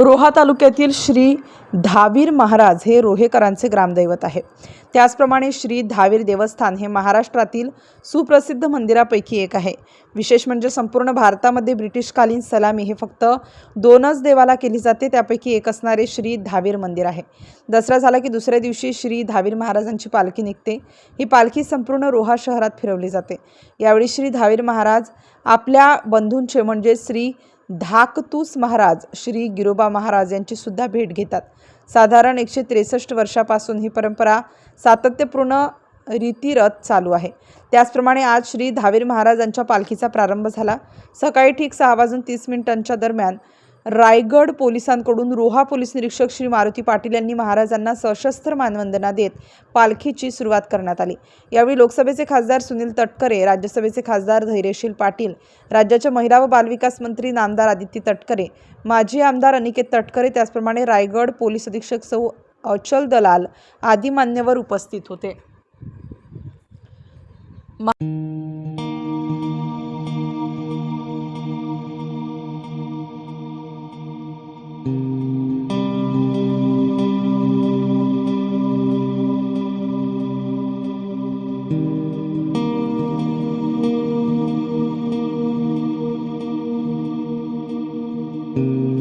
रोहा तालुक्यातील श्री धावीर महाराज हे रोहेकरांचे ग्रामदैवत आहे त्याचप्रमाणे श्री धावीर देवस्थान हे महाराष्ट्रातील सुप्रसिद्ध मंदिरापैकी एक आहे. विशेष म्हणजे संपूर्ण भारतामध्ये ब्रिटिशकालीन सलामी हे फक्त दोनच देवाला केली जाते त्यापैकी एक असणारे श्री धावीर मंदिर आहे. दसरा झाला की दुसऱ्या दिवशी श्री धावीर महाराजांची पालखी निघते. ही पालखी संपूर्ण रोहा शहरात फिरवली जाते. यावेळी श्री धावीर महाराज आपल्या बंधूंचे म्हणजे श्री धाकतूस महाराज श्री गिरोबा महाराज यांची सुद्धा भेट घेतात. साधारण एकशे त्रेसष्ट वर्षापासून ही परंपरा सातत्यपूर्ण रीतिरथ चालू आहे. त्याचप्रमाणे आज श्री धावीर महाराजांच्या पालखीचा प्रारंभ झाला. सकाळी ठीक सहा वाजून तीस मिनिटांच्या दरम्यान रायगड पोलिसांकडून रोहा पोलीस निरीक्षक श्री मारुती पाटील यांनी महाराजांना सशस्त्र मानवंदना देत पालखीची सुरुवात करण्यात आली. यावेळी लोकसभेचे खासदार सुनील तटकरे राज्यसभेचे खासदार धैर्यशील पाटील राज्याच्या महिला व बालविकास मंत्री नामदार आदित्य तटकरे माजी आमदार अनिकेत तटकरे त्याचप्रमाणे रायगड पोलीस अधीक्षक सौ अचल दलाल आदी मान्यवर उपस्थित होते. thank mm -hmm. you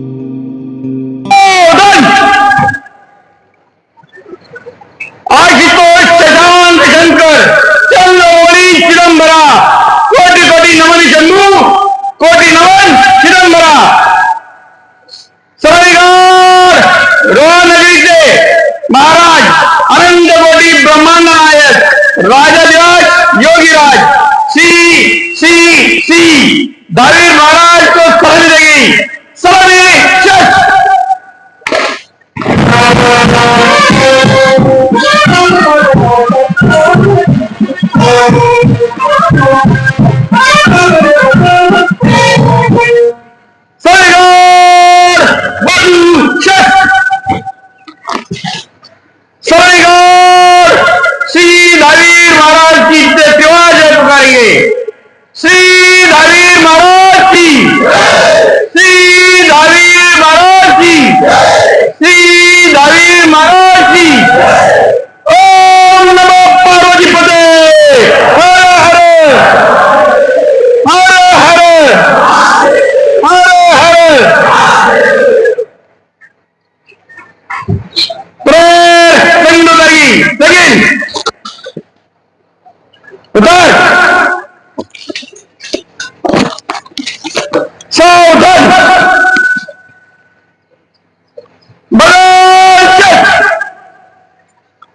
Shri Maharaj को सहज देगी। सलामी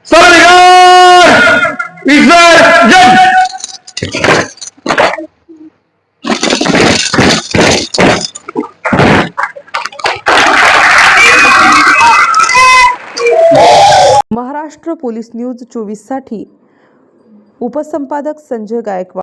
Sarıgar! İzler! Gel! Maharashtra police news चोवीससाठी. उपसंपादक संजय गायकवाड.